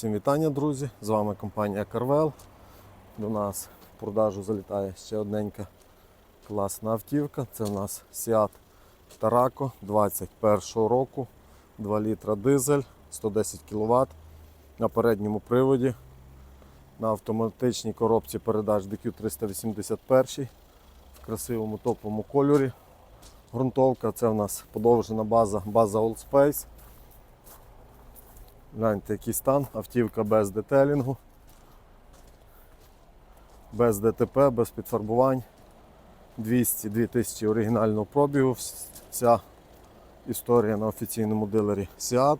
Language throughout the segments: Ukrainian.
Всім вітання, друзі! З вами компанія Carvel. До нас в продажу залітає ще одненька класна автівка. Це у нас Seat Tarako 21 року, 2 літра дизель, 110 кВт на передньому приводі. На автоматичній коробці передач DQ381 в красивому топовому кольорі. Грунтовка це у нас подовжена база, база Old Space. Гляньте, який стан, автівка без детелінгу, без ДТП, без підфарбувань. 202 тисячі оригінального пробігу. Вся історія на офіційному дилері Seat.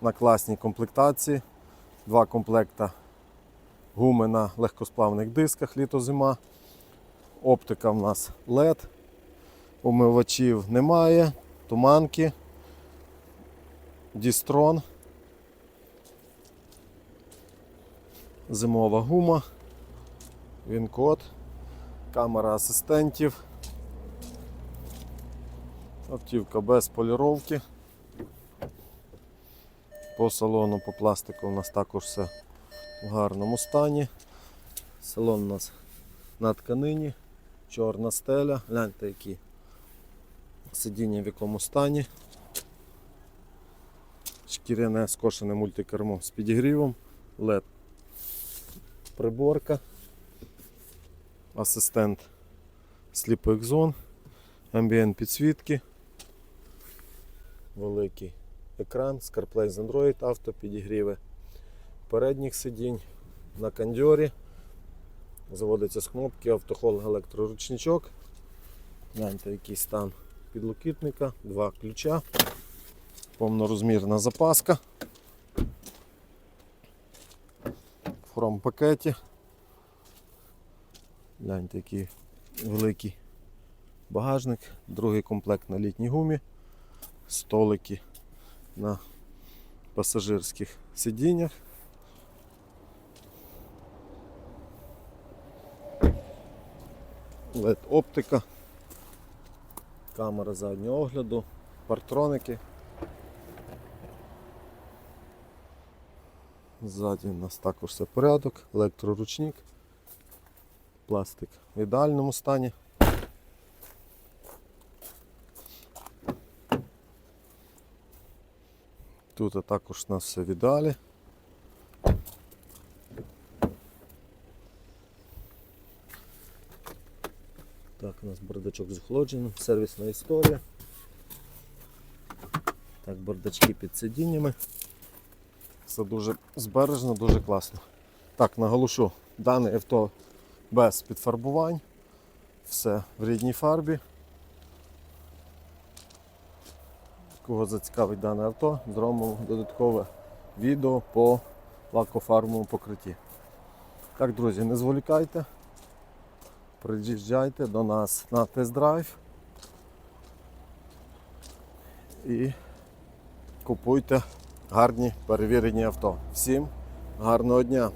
На класній комплектації. Два комплекта гуми на легкосплавних дисках літо-зима. Оптика в нас LED. Умивачів немає, туманки, дістрон. Зимова гума, він-код, камера асистентів, автівка без поліровки. По салону, по пластику у нас також все в гарному стані. Салон у нас на тканині, чорна стеля, гляньте які сидіння в якому стані. Шкіряне скошене мультикермо з підігрівом, LED приборка, асистент сліпих зон, амбієнт підсвітки, великий екран, CarPlay з Android авто, підігріви передніх сидінь на кондьорі. Заводиться з кнопки, автохолд електроручничок. Гляньте, який стан підлокітника, два ключа, повнорозмірна запаска. В хром-пакеті. Гляньте, який великий багажник, другий комплект на літній гумі, столики на пасажирських сидіннях. LED оптика, камера заднього огляду, партроники. Ззаді у нас також все порядок, електроручник, пластик в ідеальному стані. Тут також у нас все в ідеалі. Так, у нас бардачок з охолодженням, сервісна історія. Так, бардачки під сидіннями. Все дуже збережено, дуже класно. Так, наголошу, дане авто без підфарбувань, все в рідній фарбі. Кого зацікавить дане авто, зробимо додаткове відео по лакофарбовому покритті. Так, друзі, не зволікайте, приїжджайте до нас на тест-драйв і купуйте гарні перевірені авто. Всім гарного дня!